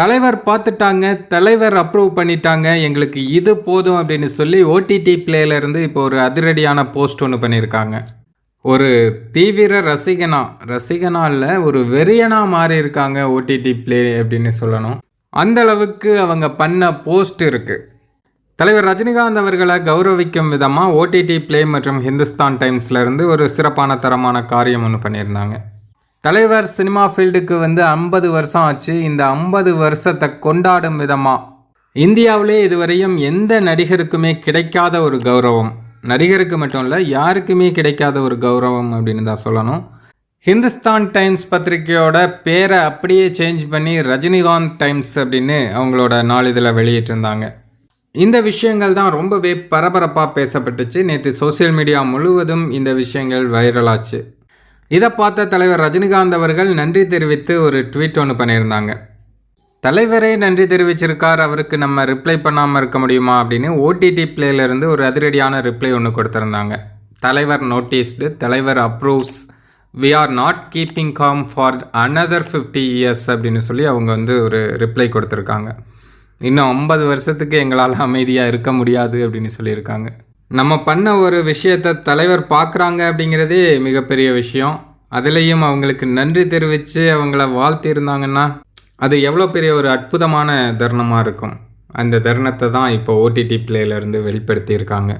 தலைவர் பார்த்துட்டாங்க தலைவர் அப்ரூவ் பண்ணிட்டாங்க எங்களுக்கு இது போதும் அப்படின்னு சொல்லி ஓடிடி பிளேலேருந்து இப்போ ஒரு அதிரடியான போஸ்ட் ஒன்று பண்ணியிருக்காங்க ஒரு தீவிர ரசிகனா ரசிகனா இல்லை ஒரு வெறியனா மாறி இருக்காங்க ஓடிடி ப்ளே அப்படின்னு சொல்லணும். அந்த அளவுக்கு அவங்க பண்ண போஸ்ட் இருக்குது தலைவர் ரஜினிகாந்த் அவர்களை கௌரவிக்கும் விதமாக ஓடிடி ப்ளே மற்றும் ஹிந்துஸ்தான் டைம்ஸ்லேருந்து ஒரு சிறப்பான தரமான காரியம் ஒன்று பண்ணியிருந்தாங்க. தலைவர் சினிமா ஃபீல்டுக்கு வந்து ஐம்பது வருஷம் ஆச்சு. இந்த ஐம்பது வருஷத்தை கொண்டாடும் விதமாக இந்தியாவிலே இதுவரையும் எந்த நடிகருக்குமே கிடைக்காத ஒரு கௌரவம். நடிகருக்கு மட்டும் இல்லை யாருக்குமே கிடைக்காத ஒரு கௌரவம் அப்படின்னு தான் சொல்லணும். ஹிந்துஸ்தான் டைம்ஸ் பத்திரிகையோட பேரை அப்படியே சேஞ்ச் பண்ணி ரஜினிகாந்த் டைம்ஸ் அப்படின்னு அவங்களோட நாளிதழை வெளியிட்டிருந்தாங்க. இந்த விஷயங்கள் தான் ரொம்பவே பரபரப்பாக பேசப்பட்டுச்சு. நேற்று சோஷியல் மீடியா முழுவதும் இந்த விஷயங்கள் வைரலாச்சு. இதை பார்த்த தலைவர் ரஜினிகாந்த் அவர்கள் நன்றி தெரிவித்து ஒரு ட்வீட் ஒன்று பண்ணியிருந்தாங்க. தலைவரே நன்றி தெரிவிச்சிருக்கார் அவருக்கு நம்ம ரிப்ளை பண்ணாமல் இருக்க முடியுமா? அப்படின்னு ஓடிடி பிளேலேருந்து ஒரு அதிரடியான ரிப்ளை ஒன்று கொடுத்துருந்தாங்க. தலைவர் நோட்டீஸ்டு தலைவர் approves we are not keeping calm for another fifty years அப்படின்னு சொல்லி அவங்க வந்து ஒரு ரிப்ளை கொடுத்துருக்காங்க. இன்னும் ஐம்பது வருஷத்துக்கு எங்களால் அமைதியாக இருக்க முடியாது அப்படின்னு சொல்லியிருக்காங்க. நம்ம பண்ண ஒரு விஷயத்தை தலைவர் பார்க்குறாங்க அப்படிங்கிறதே மிகப்பெரிய விஷயம். அதுலேயும் அவங்களுக்கு நன்றி தெரிவித்து அவங்கள வாழ்த்தியிருந்தாங்கன்னா அது எவ்வளோ பெரிய ஒரு அற்புதமான தருணமாக இருக்கும். அந்த தருணத்தை தான் இப்போ ஓடிடி பிளேலேருந்து வெளிப்படுத்தியிருக்காங்க.